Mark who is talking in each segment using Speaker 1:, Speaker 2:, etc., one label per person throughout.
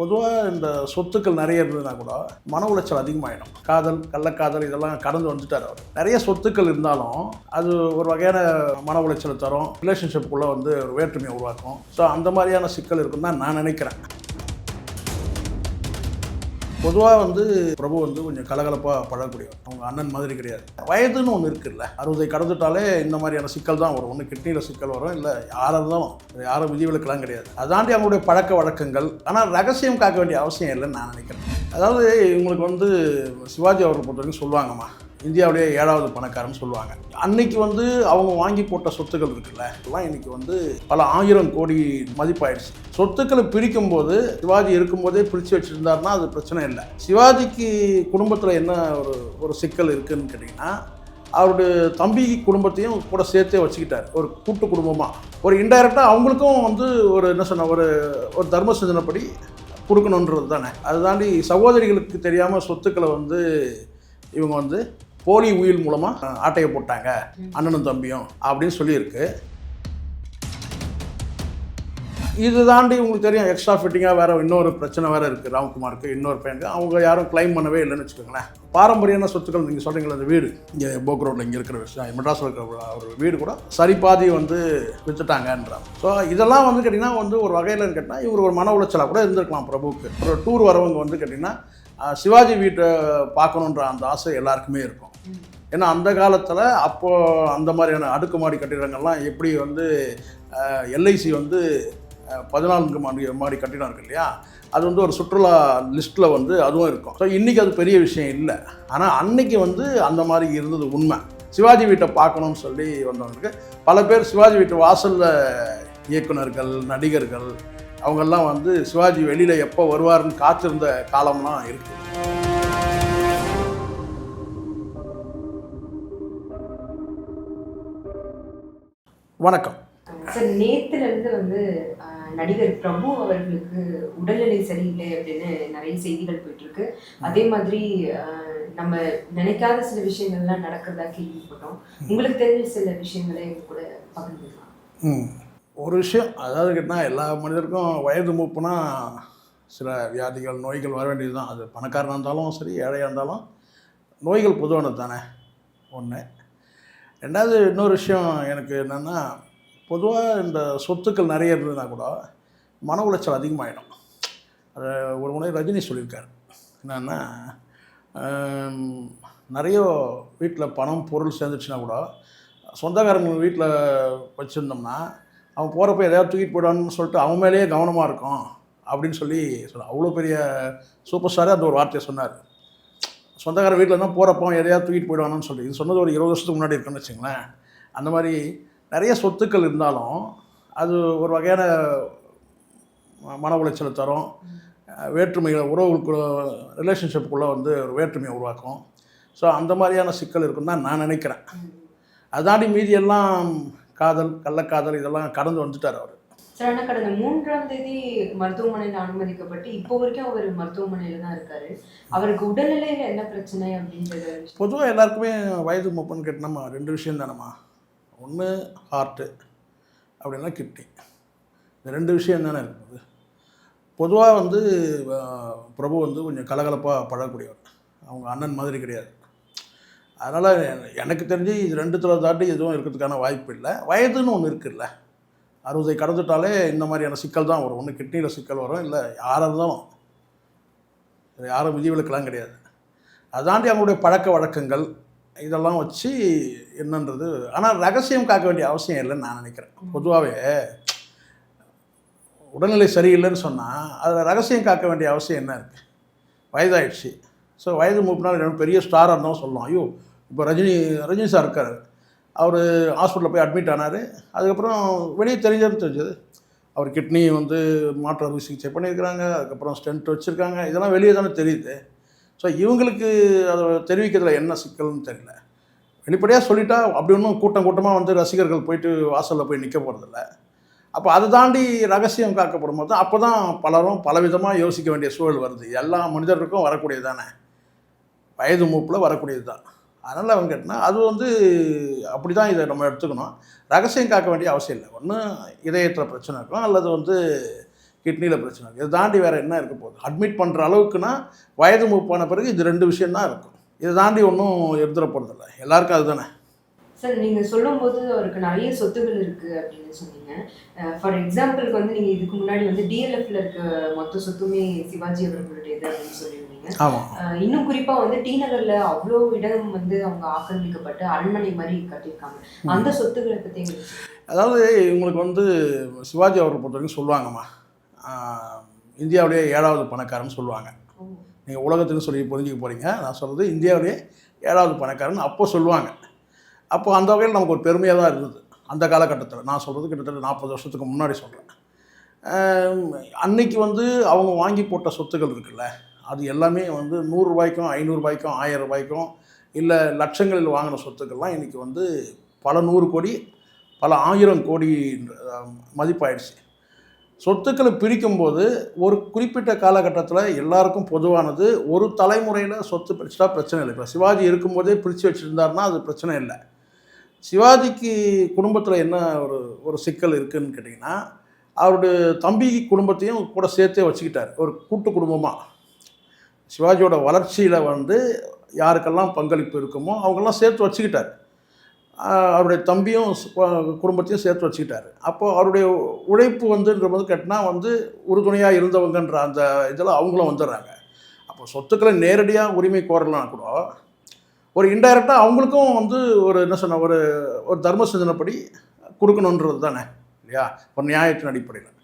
Speaker 1: பொதுவாக இந்த சொத்துக்கள் நிறைய இருந்ததுன்னா கூட மன உளைச்சல் அதிகமாகிடும் காதல் கள்ளக்காதல் இதெல்லாம் கடந்து வந்துட்டார் அவர். நிறைய சொத்துக்கள் இருந்தாலும் அது ஒரு வகையான மன உளைச்சலை தரும். ரிலேஷன்ஷிப்புக்குள்ளே வந்து ஒரு வேற்றுமையை உருவாக்கும். ஸோ அந்த மாதிரியான சிக்கல் இருக்குன்னு தான் நான் நினைக்கிறேன். பொதுவாக வந்து பிரபு வந்து கொஞ்சம் கலகலப்பாக பழகக்கூடியவர் அவங்க அண்ணன் மாதிரி கிடையாது. வயதுன்னு ஒன்று இருக்குல்ல. அறுபதை கடந்துட்டாலே இந்த மாதிரியான சிக்கல் தான் வரும். ஒன்று கிட்னியில் சிக்கல் வரும் இல்லை யாராக இருந்தாலும் யாரும் விதிவிலக்கெல்லாம் கிடையாது. அதாண்டி அவங்களுடைய பழக்க வழக்கங்கள். ஆனால் ரகசியம் காக்க வேண்டிய அவசியம் இல்லைன்னு நான் நினைக்கிறேன். அதாவது இவங்களுக்கு வந்து சிவாஜி அவரை பொறுத்த வரைக்கும் சொல்லுவாங்கம்மா இந்தியாவுடைய ஏழாவது பணக்காரன்னு சொல்லுவாங்க. அன்னைக்கு வந்து அவங்க வாங்கி போட்ட சொத்துக்கள் இருக்குல்ல இதெல்லாம் இன்னைக்கு வந்து பல ஆயிரம் கோடி மதிப்பாயிடுச்சு. சொத்துக்களை பிரிக்கும் போது சிவாஜி இருக்கும்போதே பிரித்து வச்சுருந்தாருன்னா அது பிரச்சனை இல்லை. சிவாஜிக்கு குடும்பத்தில் என்ன ஒரு ஒரு சிக்கல் இருக்குன்னு கேட்டிங்கன்னா அவருடைய தம்பி குடும்பத்தையும் கூட சேர்த்தே வச்சுக்கிட்டார். ஒரு கூட்டு குடும்பமாக ஒரு இன்டைரக்டாக அவங்களுக்கும் வந்து ஒரு என்ன சொன்ன ஒரு ஒரு தர்ம சிந்தனைப்படி கொடுக்கணுன்றது தானே. அது தாண்டி சகோதரிகளுக்கு தெரியாமல் சொத்துக்களை வந்து இவங்க வந்து போலி உயில் மூலமாக ஆட்டையை போட்டாங்க. அண்ணனும் தம்பியும் அப்படின்னு சொல்லியிருக்கு. இது தாண்டி உங்களுக்கு தெரியும் எக்ஸ்ட்ரா ஃபிட்டிங்காக வேறு இன்னொரு பிரச்சனை வேறு இருக்குது ராம்குமாருக்கு இன்னொரு பையனுக்கு. அவங்க யாரும் கிளைம் பண்ணவே இல்லைன்னு வச்சுக்கோங்களேன். பாரம்பரியமான சொத்துக்கள் நீங்கள் சொல்கிறீங்களா அந்த வீடு. இங்கே போக் ரோட்டில் இங்கே இருக்கிற விஷயம் மெட்ராஸில் இருக்கிற ஒரு வீடு கூட சரி பாதி வந்து விற்றுட்டாங்கன்றாங்க ஸோ இதெல்லாம் வந்து கேட்டிங்கன்னா வந்து ஒரு வகையில் கேட்டால் இவர் ஒரு மன உளைச்சலாக கூட இருந்திருக்கலாம் பிரபுவுக்கு. ஒரு டூர் வரவங்க வந்து கேட்டிங்கன்னா சிவாஜி வீட்டை பார்க்கணுன்ற அந்த ஆசை எல்லாருக்குமே இருக்கும். ஏன்னா அந்த காலத்தில் அப்போது அந்த மாதிரியான அடுக்குமாடி கட்டிடங்கள்லாம் எப்படி வந்து எல்ஐசி வந்து பதினான்கு மாடி மாடி கட்டிடம் இருக்கு இல்லையா? அது வந்து ஒரு சுற்றுலா லிஸ்ட்டில் வந்து அதுவும் இருக்கும். ஸோ இன்றைக்கி அது பெரிய விஷயம் இல்லை. ஆனால் அன்னைக்கு வந்து அந்த மாதிரி இருந்தது உண்மை. சிவாஜி வீட்டை பார்க்கணும்னு சொல்லி வந்தவங்களுக்கு பல பேர் சிவாஜி வீட்டு வாசலில் இயக்குனர்கள் நடிகர்கள் அவங்கெல்லாம் வந்து சிவாஜி வெளியில் எப்போ வருவார்னு காத்திருந்த காலம்லாம் இருக்குது வணக்கம்.
Speaker 2: சார் நேத்துல இருந்து வந்து நடிகர் பிரபு அவர்களுக்கு உடல்நிலை சரியில்லை அப்படின்னு நிறைய செய்திகள் போயிட்டு இருக்கு அதே மாதிரி நம்ம நினைக்காத சில விஷயங்கள்லாம் நடக்கிறதா கேள்விப்பட்டோம். உங்களுக்கு தெரிஞ்ச சில விஷயங்களை கூட பகிர்ந்துக்கலாம்.
Speaker 1: ம். ஒரு விஷயம் அதாவது கேட்டால் எல்லா மனிதருக்கும் வயது மூப்புனா சில வியாதிகள் நோய்கள் வர வேண்டியது தான் அது பணக்காரனாக இருந்தாலும் சரி ஏழையாக இருந்தாலும் நோய்கள் பொதுவானது தானே? ஒன்று ரெண்டாவது இன்னொரு விஷயம் எனக்கு என்னென்னா பொதுவாக இந்த சொத்துக்கள் நிறைய இருந்ததுன்னா கூட மன உளைச்சல் அதிகமாகிடும் அது ஒரு முறை ரஜினி சொல்லியிருக்காரு. என்னென்னா நிறைய வீட்டில் பணம் பொருள் சேர்ந்துச்சுன்னா கூட சொந்தக்காரங்க வீட்டில் வச்சுருந்தோம்னா அவன் போகிறப்ப எதையாவது தூக்கிட்டு போயிடான்னு சொல்லிட்டு அவன் மேலேயே கவனமாக இருக்கும் அப்படின்னு சொல்லி சொல்ல அவ்வளோ பெரிய சூப்பர் ஸ்டாரே அந்த ஒரு வார்த்தையை சொன்னார். சொந்தக்கார வீட்டில் தான் போகிறப்போ எதையாவது தூக்கிட்டு போயிடுவானு சொல்லி. இது சொன்னது ஒரு இருபது வருஷத்துக்கு முன்னாடி இருக்குன்னு வச்சுங்களேன் அந்த மாதிரி நிறைய சொத்துக்கள் இருந்தாலும் அது ஒரு வகையான மன உளைச்சலை தரும். வேற்றுமைகளை உறவுகளுக்குள்ள ரிலேஷன்ஷிப்புக்குள்ளே வந்து ஒரு வேற்றுமையை உருவாக்கும். ஸோ அந்த மாதிரியான சிக்கல் இருக்குன்னு தான் நான் நினைக்கிறேன். அதாண்டி மீதி எல்லாம் காதல் கள்ளக்காதல் இதெல்லாம் கடந்து வந்துட்டார் அவர்.
Speaker 2: சார் ஆனால் கடந்த மூன்றாம் தேதி மருத்துவமனையில் அனுமதிக்கப்பட்டு இப்போ வரைக்கும் அவர் மருத்துவமனையில் தான் இருக்காரு. அவருக்கு உடல்நிலையில் என்ன பிரச்சனை அப்படின்றது
Speaker 1: பொதுவாக எல்லாருக்குமே வயது முப்பன்னு கேட்டோம்மா ரெண்டு விஷயம் தானம்மா. ஒன்று ஹார்ட்டு அப்படின்னா கிட்னி இந்த ரெண்டு விஷயம் தானே இருக்குது. பொதுவாக வந்து பிரபு வந்து கொஞ்சம் கலகலப்பாக பழகக்கூடியவர். அவங்க அண்ணன் மாதிரி கிடையாது. அதனால் எனக்கு தெரிஞ்சு இது ரெண்டு தாட்டி எதுவும் இருக்கிறதுக்கான வாய்ப்பு இல்லை. வயதுன்னு ஒன்று இருக்குல்ல. அறுபதை கடந்துட்டாலே இந்த மாதிரியான சிக்கல் தான் வரும். ஒன்று கிட்னியில் சிக்கல் வரும் இல்லை யாராக இருந்தாலும் யாரும் விதிவிலக்கெல்லாம் கிடையாது. அதாண்டி அவங்களுடைய பழக்க வழக்கங்கள் இதெல்லாம் வச்சு என்னன்றது ஆனால் ரகசியம் காக்க வேண்டிய அவசியம் இல்லைன்னு நான் நினைக்கிறேன். பொதுவாகவே உடல்நிலை சரியில்லைன்னு சொன்னால் அதில் ரகசியம் காக்க வேண்டிய அவசியம் என்ன இருக்குது வயதாயிடுச்சு. ஸோ வயது மூப்பினால் பெரிய ஸ்டாராக இருந்தாலும் சொல்லலாம். ஐயோ இப்போ ரஜினி ரஜினி சார் இருக்கார். அவர் ஹாஸ்பிட்டலில் போய் அட்மிட் ஆனார். அதுக்கப்புறம் வெளியே தெரிஞ்சது தெரிஞ்சது. அவர் கிட்னி வந்து மாற்று அறுவை சிகிச்சை பண்ணியிருக்கிறாங்க. அதுக்கப்புறம் ஸ்டென்ட் வச்சுருக்காங்க. இதெல்லாம் வெளியே தானே தெரியுது. ஸோ இவங்களுக்கு அதை தெரிவிக்கிறதுல என்ன சிக்கல்னு தெரியல. வெளிப்படையாக சொல்லிட்டா அப்படி ஒன்றும் கூட்டம் கூட்டமாக வந்து ரசிகர்கள் போயிட்டு வாசலில் போய் நிற்க போகிறதில்ல அப்போ அதை தாண்டி ரகசியம் காக்கப்படும் போது அப்போ தான் பலரும் பலவிதமாக யோசிக்க வேண்டிய சூழல் வருது. எல்லா மனிதர்களுக்கும் வரக்கூடியது தானே. வயது மூப்பில் வரக்கூடியது தான். அதனால் அவங்க கேட்டினா அது வந்து அப்படி தான் இதை நம்ம எடுத்துக்கணும். ரகசியம் காக்க வேண்டிய அவசியம் இல்லை. ஒன்று இதயத்தில் பிரச்சனை இருக்கும் அல்லது வந்து கிட்னியில் பிரச்சனை இருக்கும் இதை தாண்டி வேறு என்ன இருக்க போகுது? அட்மிட் பண்ணுற அளவுக்குன்னா வயது மூப்பான பிறகு இது ரெண்டு விஷயந்தான் இருக்கும். இதை தாண்டி ஒன்றும் எடுத்துட போகிறதில்ல எல்லாருக்கும் அதுதானே?
Speaker 2: சார் நீங்க சொல்லும்போது அவருக்கு நிறைய சொத்துகள் இருக்கு அப்படின்னு சொன்னீங்க. ஃபார் எக்ஸாம்பிளுக்கு வந்து நீங்க இதுக்கு முன்னாடி வந்து டிஎல்எஃப்ல இருக்க மொத்த சொத்துமே சிவாஜி அவர்களுடையது அப்படின்னு சொல்லியிருந்தீங்க. இன்னும் குறிப்பா வந்து டி நகர்ல அவ்வளோ இடம் வந்து அவங்க ஆக்கிரமிக்கப்பட்டு அரண்மனை மாதிரி கட்டியிருக்காங்க. அந்த சொத்துக்களை சொல்லுங்க.
Speaker 1: அதாவது இவங்களுக்கு வந்து சிவாஜி அவரை பொறுத்த வரைக்கும் சொல்லுவாங்கம்மா. ஆஹ் இந்தியாவிலேயே ஏழாவது பணக்காரன்னு சொல்லுவாங்க. நீங்கள் உலகத்துக்கு சொல்லி புரிஞ்சுக்க போகிறீங்க நான் சொல்கிறது இந்தியாவிலேயே ஏழாவது பணக்காரன் அப்போ சொல்லுவாங்க. அப்போ அந்த வகையில் நமக்கு ஒரு பெருமையாக தான் இருந்தது. அந்த காலகட்டத்தில். நான் சொல்கிறது கிட்டத்தட்ட நாற்பது வருஷத்துக்கு முன்னாடி சொல்கிறேன் அன்னைக்கு வந்து அவங்க வாங்கி போட்ட சொத்துக்கள் இருக்குல்ல அது எல்லாமே வந்து நூறுரூபாய்க்கும் ஐநூறுரூபாய்க்கும் ஆயிரம் ரூபாய்க்கும் இல்லை லட்சங்களில் வாங்கின சொத்துக்கள்லாம் இன்றைக்கி வந்து பல நூறு கோடி பல ஆயிரம் கோடி மதிப்பாயிடுச்சு. சொத்துக்களை பிரிக்கும்போது ஒரு குறிப்பிட்ட காலகட்டத்தில் எல்லாருக்கும் பொதுவானது ஒரு தலைமுறையில் சொத்து பிரிச்சுட்டா பிரச்சனை இல்லை. இப்போ சிவாஜி இருக்கும்போதே பிரித்து வச்சுருந்தாருன்னா அது பிரச்சனை இல்லை. சிவாஜிக்கு குடும்பத்தில் என்ன ஒரு ஒரு சிக்கல் இருக்குதுன்னு கேட்டிங்கன்னா அவருடைய தம்பி குடும்பத்தையும் கூட சேர்த்தே வச்சுக்கிட்டார். ஒரு கூட்டு குடும்பமாக சிவாஜியோட வளர்ச்சியில் வந்து யாருக்கெல்லாம் பங்களிப்பு இருக்குமோ அவங்கெல்லாம் சேர்த்து வச்சுக்கிட்டார். அவருடைய தம்பியும் குடும்பத்தையும் சேர்த்து வச்சுக்கிட்டார். அப்போ அவருடைய உழைப்பு வந்துன்ற போது கேட்டினா வந்து உறுதுணையாக இருந்தவங்கன்ற அந்த இதில் அவங்களும் வந்துடுறாங்க. அப்போ சொத்துக்களை நேரடியாக உரிமை கோரலாம் கூட ஒரு இன்டைரக்டாக அவங்களுக்கும் வந்து ஒரு என்ன சொன்ன ஒரு ஒரு தர்ம சிந்தனைப்படி கொடுக்கணுன்றது தானே இல்லையா? ஒரு நியாயத்தின் அடிப்படையில்.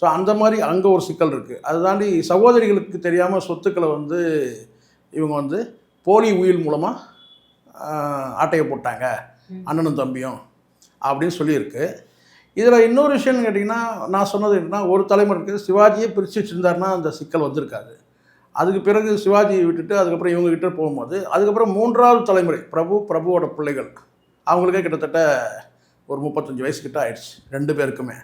Speaker 1: ஸோ அந்த மாதிரி அங்கே ஒரு சிக்கல் இருக்குது அதை தாண்டி சகோதரிகளுக்கு தெரியாமல் சொத்துக்களை வந்து இவங்க வந்து போலி உயில் மூலமாக ஆட்டையை போட்டாங்க. அண்ணனும் தம்பியும் அப்படின்னு சொல்லியிருக்கு. இதில் இன்னொரு விஷயம்னு கேட்டிங்கன்னா நான் சொன்னது என்னன்னா ஒரு தலைமுறைக்கு சிவாஜியே பிரித்து வச்சுருந்தாருன்னா அந்த சிக்கல் வந்திருக்காது. அதுக்கு பிறகு சிவாஜியை விட்டுட்டு அதுக்கப்புறம் இவங்ககிட்ட போகும்போது அதுக்கப்புறம் மூன்றாவது தலைமுறை பிரபு பிரபுவோட பிள்ளைகள். அவங்களுக்கே கிட்டத்தட்ட ஒரு முப்பத்தஞ்சு வயசு கிட்ட ஆயிடுச்சு ரெண்டு பேருக்குமே.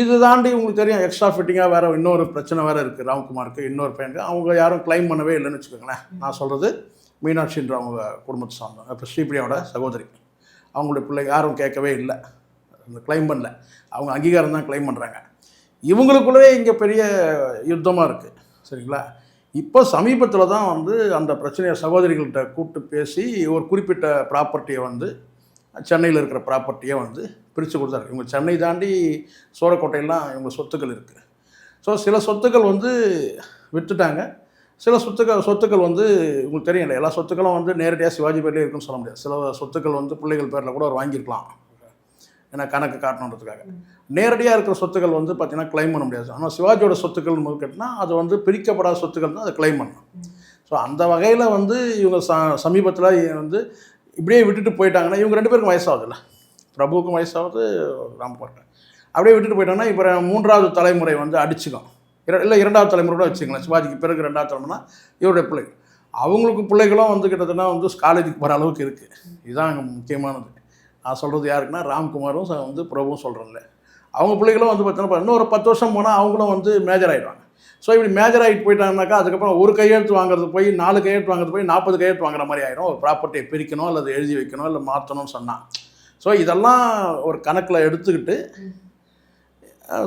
Speaker 1: இது தாண்டி உங்களுக்கு தெரியும் எக்ஸ்ட்ரா ஃபிட்டிங்காக வேறு இன்னொரு பிரச்சனை வேறு இருக்குது ராம்குமாருக்கு இன்னொரு பையனுக்கு. அவங்க யாரும் க்ளைம் பண்ணவே இல்லைன்னு வச்சுக்கோங்களேன். நான் சொல்கிறது மீனாட்சின்ற அவங்க குடும்பத்தை சார்ந்தவங்க இப்போ ஸ்ரீபிரியாவோட சகோதரி. அவங்களுடைய பிள்ளை யாரும் கேட்கவே இல்லை. அந்த கிளைம் பண்ணல. அவங்க அங்கீகாரம் தான் கிளைம் பண்ணுறாங்க இவங்களுக்குள்ளே இங்கே பெரிய யுத்தமாக இருக்குது சரிங்களா? இப்போ சமீபத்தில் தான் வந்து அந்த பிரச்சனையை சகோதரிகள்கிட்ட கூப்பிட்டு பேசி ஒரு குறிப்பிட்ட ப்ராப்பர்ட்டியை வந்து சென்னையில் இருக்கிற ப்ராப்பர்ட்டியை வந்து பிரித்து கொடுத்தாரு. இவங்க சென்னை தாண்டி சோரக்கோட்டையெல்லாம் இவங்க சொத்துக்கள் இருக்குது ஸோ சில சொத்துக்கள் வந்து விற்றுட்டாங்க சில சொத்துக்கள் சொத்துக்கள் வந்து உங்களுக்கு தெரியல. எல்லா சொத்துக்களும் வந்து நேரடியாக சிவாஜி பேர்லேயே இருக்குன்னு சொல்ல முடியாது. சில சொத்துக்கள் வந்து பிள்ளைகள் பேரில் கூட அவர் வாங்கியிருக்கலாம். ஏன்னா கணக்கு காட்டணுன்றதுக்காக. நேரடியாக இருக்கிற சொத்துக்கள் வந்து பார்த்தீங்கன்னா கிளைம் பண்ண முடியாது. ஆனால் சிவாஜியோட சொத்துக்கள் கேட்டினா அது வந்து பிரிக்கப்படாத சொத்துக்கள் தான் அதை க்ளைம் பண்ணணும். ஸோ அந்த வகையில் வந்து இவங்க ச சமீபத்தில் வந்து இப்படியே விட்டுட்டு போயிட்டாங்கன்னா இவங்க ரெண்டு பேருக்கும் வயசாகுதுல்ல. பிரபுவுக்கும் வயசாகுது ராம்குமாருக்கு அப்படியே விட்டுட்டு போயிட்டாங்கன்னா இப்போ மூன்றாவது தலைமுறை வந்து அடிச்சுக்கும். இல்லை இரண்டாவது தலைமுறை கூட வச்சுக்கலாம் சிவாஜிக்கு பிறகு ரெண்டாவது தலைமுறைனா இவருடைய பிள்ளைகள் அவங்களுக்கு பிள்ளைகளும் வந்து கிட்டத்தட்ட வந்து காலேஜுக்கு போகிற அளவுக்கு இருக்குது இதுதான் அங்கே முக்கியமானது. நான் சொல்கிறது யாருக்குன்னா ராம்குமாரும் வந்து பிரபுவும் சொல்கிறேன்ல அவங்க பிள்ளைகளும் வந்து பார்த்தீங்கன்னா இன்னும் ஒரு பத்து வருஷம் போனால் அவங்களும் வந்து மேஜர் ஆகிடுவாங்க ஸோ இப்படி மேஜர் ஆகிட்டு போயிட்டாங்கனாக்கா அதுக்கப்புறம் ஒரு கையெழுத்து வாங்குறது போய் நாலு கையெழுத்து வாங்குறது போய் நாற்பது கையெழுத்து வாங்குற மாதிரி ஆயிடும் ஒரு ப்ராப்பர்ட்டியை பிரிக்கணும் அல்லது எழுதி வைக்கணும் இல்லை மாற்றணும்னு சொன்னான் ஸோ இதெல்லாம் ஒரு கணக்கில் எடுத்துக்கிட்டு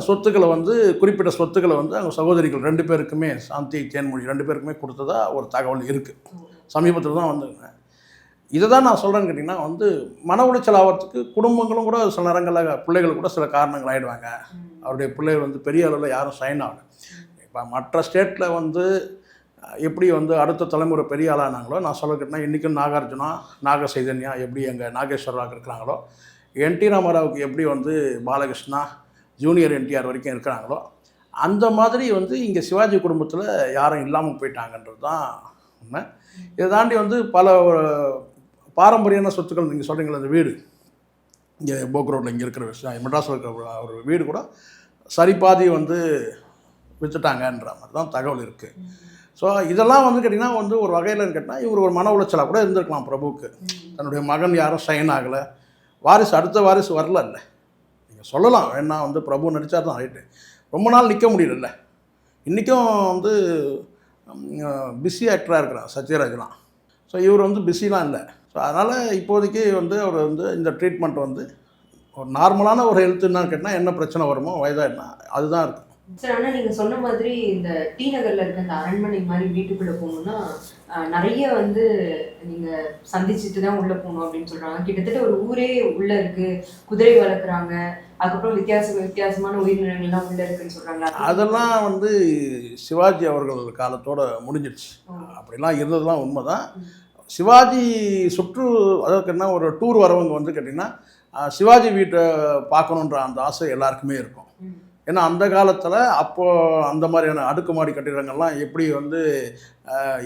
Speaker 1: சொத்துக்களை வந்து குறிப்பிட்ட சொத்துக்களை வந்து அவங்க சகோதரிகள் ரெண்டு பேருக்குமே சாந்தி தேன்மொழி ரெண்டு பேருக்குமே கொடுத்ததா ஒரு தகவல் இருக்குது சமீபத்தில் தான் வந்துங்க இதை தான் நான் சொல்கிறேன்னு கேட்டிங்கன்னா வந்து மன உளைச்சல் ஆகிறதுக்கு குடும்பங்களும் கூட சில நேரங்களில் பிள்ளைகள் கூட சில காரணங்கள் ஆகிடுவாங்க அவருடைய பிள்ளைகள் வந்து பெரிய அளவில் யாரும் சைன் ஆகல. இப்போ மற்ற ஸ்டேட்டில் வந்து எப்படி வந்து அடுத்த தலைமுறை பெரிய ஆளானாங்களோ நான் சொல்ல கேட்டால் இன்றைக்கும் நாகார்ஜுனா நாக சைதன்யா எப்படி எங்கள் நாகேஸ்வரராக இருக்கிறாங்களோ என் டி ராமாராவுக்கு எப்படி வந்து பாலகிருஷ்ணா ஜூனியர் என்டிஆர் வரைக்கும் இருக்கிறாங்களோ அந்த மாதிரி வந்து இங்கே சிவாஜி குடும்பத்தில் யாரும் இல்லாமல் போயிட்டாங்கன்றது தான் உண்மை. இதை தாண்டி வந்து பல பாரம்பரியான சொத்துக்கள் நீங்கள் சொல்கிறீங்களா அந்த வீடு. இங்கே போக் ரோட்டில் இங்கே இருக்கிற விஷயம். மெட்ராஸில் இருக்கிற ஒரு- வீடு கூட சரிபாதி வந்து விற்றுட்டாங்கன்ற மாதிரி தான் தகவல் இருக்குது ஸோ இதெல்லாம் வந்து கேட்டிங்கன்னா வந்து ஒரு வகையில் கேட்டால் இவர் ஒரு மன உளைச்சலாக கூட இருந்திருக்கலாம் பிரபுவுக்கு. தன்னுடைய மகன் யாரும் சைன் ஆகலை. வாரிசு அடுத்த வாரிசு வரல இல்லை நீங்கள் சொல்லலாம் வேணா வந்து பிரபு நடித்தா தான் ரைட்டு ரொம்ப நாள் நிற்க முடியல இன்றைக்கும் வந்து பிஸி ஆக்டராக இருக்கிறான் சத்யராஜ்லாம். ஸோ இவர் வந்து பிஸிலாம் இல்லை. ஸோ அதனால் இப்போதைக்கு வந்து அவர் வந்து இந்த ட்ரீட்மெண்ட் வந்து ஒரு நார்மலான ஒரு ஹெல்த் என்னன்னு கேட்டால் என்ன பிரச்சனை வருமோ வயதாக என்ன அதுதான் இருக்கும்.
Speaker 2: சார் ஆனா நீங்க சொன்ன மாதிரி இந்த டி நகர்ல இருக்க இந்த அரண்மனை மாதிரி வீட்டுக்குள்ள போகணும்னா ஆஹ், நிறைய வந்து நீங்க சந்திச்சுட்டு தான் உள்ள போகணும் அப்படின்னு சொல்றாங்க. கிட்டத்தட்ட ஒரு ஊரே உள்ள இருக்கு. குதிரை வளர்க்குறாங்க. அதுக்கப்புறம் வித்தியாச வித்தியாசமான உயிரினங்கள்லாம் உள்ள இருக்குன்னு சொல்றாங்க.
Speaker 1: அதெல்லாம் வந்து சிவாஜி அவர்கள் காலத்தோட முடிஞ்சிடுச்சு அப்படிலாம் இருந்ததுலாம் உண்மைதான். சிவாஜி சுற்று அதாவது என்ன ஒரு டூர் வரவங்க வந்து கேட்டிங்கன்னா சிவாஜி வீட்டை பார்க்கணுன்ற அந்த ஆசை எல்லாருக்குமே இருக்கும். ஏன்னா அந்த காலத்தில் அப்போது அந்த மாதிரியான அடுக்குமாடி கட்டிடங்கள்லாம் எப்படி வந்து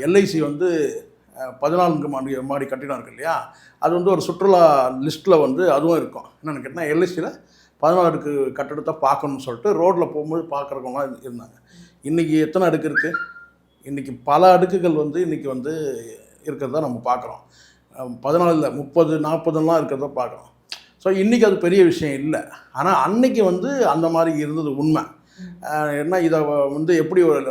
Speaker 1: எல்ஐசி வந்து பதினான்கு மாடி மாடி கட்டிடம் இருக்கு இல்லையா? அது வந்து ஒரு சுற்றுலா லிஸ்ட்டில் வந்து அதுவும் இருக்கும். என்னென்னு கேட்டால் எல்ஐசியில் பதினாலு அடுக்கு கட்டடத்தை பார்க்கணும்னு சொல்லிட்டு ரோட்டில் போகும்போது பார்க்குறவங்களாம் இருந்தாங்க. இன்றைக்கி எத்தனை அடுக்கு இருக்குது இன்றைக்கி பல அடுக்குகள் வந்து இன்றைக்கி வந்து இருக்கிறத நம்ம பார்க்குறோம். பதினாலில் முப்பது நாற்பதுலாம் இருக்கிறத பார்க்குறோம். ஸோ இன்றைக்கி அது பெரிய விஷயம் இல்லை. ஆனால் அன்னைக்கு வந்து அந்த மாதிரி இருந்தது உண்மை. என்ன இதை வந்து எப்படி ஒரு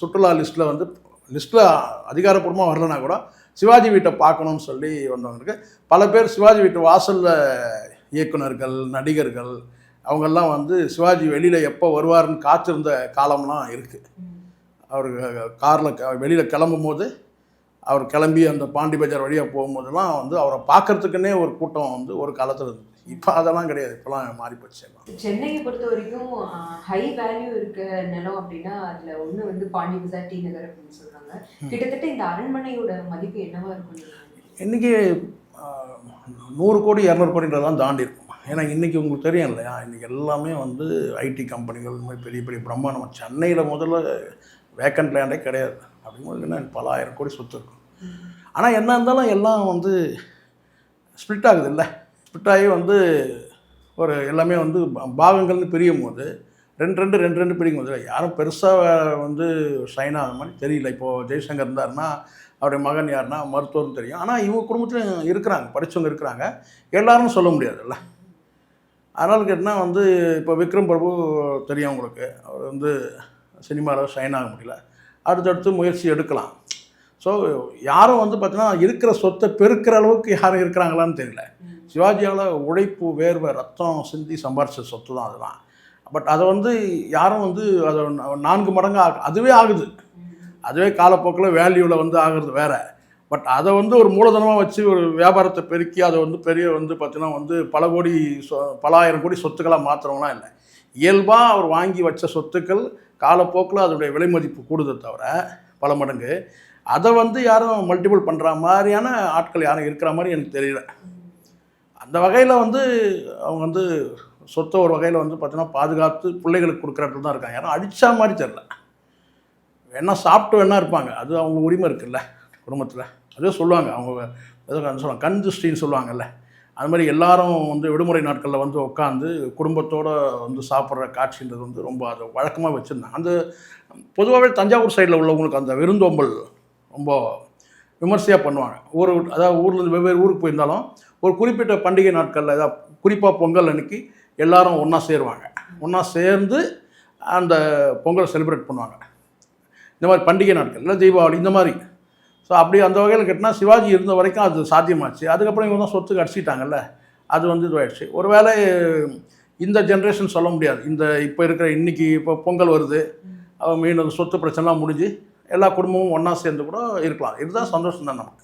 Speaker 1: சுற்றுலா லிஸ்ட்டில் வந்து லிஸ்ட்டில் அதிகாரப்பூர்வமாக வரலனா கூட சிவாஜி வீட்டை பார்க்கணும்னு சொல்லி வந்தவங்களுக்கு பல பேர் சிவாஜி வீட்டு வாசலில் இயக்குனர்கள் நடிகர்கள் அவங்கெல்லாம் வந்து சிவாஜி வெளியில் எப்போ வருவாருன்னு காத்திருந்த காலம்லாம் இருக்குது அவர் காரில் வெளியில் கிளம்பும் போது அவர் கிளம்பி அந்த பாண்டி பஜார் வழியாக போகும்போதெல்லாம் வந்து அவரை பார்க்கறதுக்குன்னே ஒரு கூட்டம் வந்து ஒரு காலத்தில் இருந்துச்சு. இப்போ அதெல்லாம் கிடையாது. இப்போலாம் மாறி போச்சு
Speaker 2: சென்னையை பொறுத்த வரைக்கும் ஹை வேல்யூ இருக்க நிலம் அப்படின்னா அதுல ஒண்ணு வந்து பாண்டி பஜார் டி நகர் அப்படின்னு சொல்றாங்க. கிட்டத்தட்ட இந்த அரண்மனையோட மதிப்பு என்னவா இருக்கும்?
Speaker 1: இன்றைக்கி நூறு கோடி இரநூறு கோடின்றதெல்லாம் தாண்டி இருக்கும். ஏன்னா இன்றைக்கி உங்களுக்கு தெரியும் இல்லையா? இன்றைக்கி எல்லாமே வந்து ஐடி கம்பெனிகள் இந்த மாதிரி பெரிய பெரிய பிரம்மாண்டம் சென்னையில் முதல்ல வேக்கண்ட் லேண்டே கிடையாது. அப்படிங்கும்போது என்ன பல ஆயிரம் கோடி சொத்து இருக்கும். ஆனால் என்ன இருந்தாலும் எல்லாம் வந்து ஸ்ப்ளிட் ஆகுது இல்லை. ஸ்ப்ளிட் ஆகி வந்து ஒரு எல்லாமே வந்து பாகங்கள்னு பிரியும் போது ரெண்டு ரெண்டு ரெண்டு ரெண்டு பிரிக்கும் போது யாரும் பெருசாக வந்து ஷைன் ஆகிற மாதிரி தெரியல. இப்போது ஜெய்சங்கர் இருந்தார்னா அவருடைய மகன் யாருன்னா மருத்துவர்னு தெரியும். ஆனால் இவங்க குடும்பத்துலையும் இருக்கிறாங்க படித்தவங்க இருக்கிறாங்க. எல்லாரும் சொல்ல முடியாதுல்ல அதனால் கேட்டால் வந்து இப்போ விக்ரம் பிரபு தெரியும் உங்களுக்கு. அவர் வந்து சினிமாவில் சைன் ஆக முடியல. அடுத்தடுத்து முயற்சி எடுக்கலாம். ஸோ யாரும் வந்து பார்த்தீங்கன்னா இருக்கிற சொத்தை பெருக்கிற அளவுக்கு யாரும் இருக்கிறாங்களான்னு தெரியல. சிவாஜியால் உழைப்பு வேர்வை ரத்தம் சிந்தி சம்பாரிச்ச சொத்து தான் அதெல்லாம் பட் அதை வந்து யாரும் வந்து அதை நான்கு மடங்கு ஆகு அதுவே ஆகுது. அதுவே காலப்போக்கில் வேல்யூவில் வந்து ஆகுறது வேற. பட் அதை வந்து ஒரு மூலதனமாக வச்சு ஒரு வியாபாரத்தை பெருக்கி அதை வந்து பெரிய வந்து பார்த்தீங்கன்னா வந்து பல கோடி சொ பல ஆயிரம் கோடி சொத்துக்களாக மாற்றுறவங்களாம் இல்லை. இயல்பாக அவர் வாங்கி வச்ச சொத்துக்கள் காலப்போக்கில் அதோடைய விலை மதிப்பு கூடுதே தவிர பல மடங்கு. அதை வந்து யாரும் மல்டிபிள் பண்ணுற மாதிரியான ஆட்கள் யாரும் இருக்கிற மாதிரி எனக்கு தெரியல. அந்த வகையில் வந்து அவங்க வந்து சொத்தை ஒரு வகையில் வந்து பார்த்தீங்கன்னா பாதுகாத்து பிள்ளைகளுக்கு கொடுக்குற இடத்துல தான் இருக்காங்க. யாரும் அடித்தா மாதிரி தெரில வேணால் சாப்பிட்டு வேணா இருப்பாங்க. அது அவங்க உரிமை இருக்குல்ல குடும்பத்தில். அதே சொல்லுவாங்க. அவங்க சொல்லுவாங்க. கண் திருஷ்டின்னு சொல்லுவாங்கல்ல. அது மாதிரி எல்லாரும் வந்து விடுமுறை நாட்களில் வந்து உட்காந்து குடும்பத்தோடு வந்து சாப்பிட்ற காட்சின்றது வந்து ரொம்ப அது வழக்கமாக வச்சுருந்தாங்க. அந்த பொதுவாகவே தஞ்சாவூர் சைடில் உள்ளவங்களுக்கு அந்த விருந்தோம்பல் ரொம்ப விமர்சையாக பண்ணுவாங்க. ஊர் அதாவது ஊர்லேருந்து வெவ்வேறு ஊருக்கு போயிருந்தாலும் ஒரு குறிப்பிட்ட பண்டிகை நாட்களில் ஏதாவது குறிப்பாக பொங்கல் அன்னைக்கு எல்லாரும் ஒன்றா சேருவாங்க. ஒன்றா சேர்ந்து அந்த பொங்கலை செலிப்ரேட் பண்ணுவாங்க. இந்த மாதிரி பண்டிகை நாட்கள் இல்லை தீபாவளி இந்த மாதிரி ஸோ அப்படி அந்த வகையில் கேட்டினா சிவாஜி இருந்த வரைக்கும் அது சாத்தியமாச்சு. அதுக்கப்புறம் இவங்க தான் சொத்துக்கு அடிச்சிட்டாங்கல்ல? அது வந்து இதுவாயிடுச்சு ஒருவேளை இந்த ஜென்ரேஷன் சொல்ல முடியாது. இந்த இப்போ இருக்கிற இன்னைக்கு இப்போ பொங்கல் வருது. மீண்டும் சொத்து பிரச்சனைலாம் முடிஞ்சு எல்லா குடும்பமும் ஒன்றா சேர்ந்து கூட இருக்கலாம். இதுதான் சந்தோஷம் தான் நமக்கு.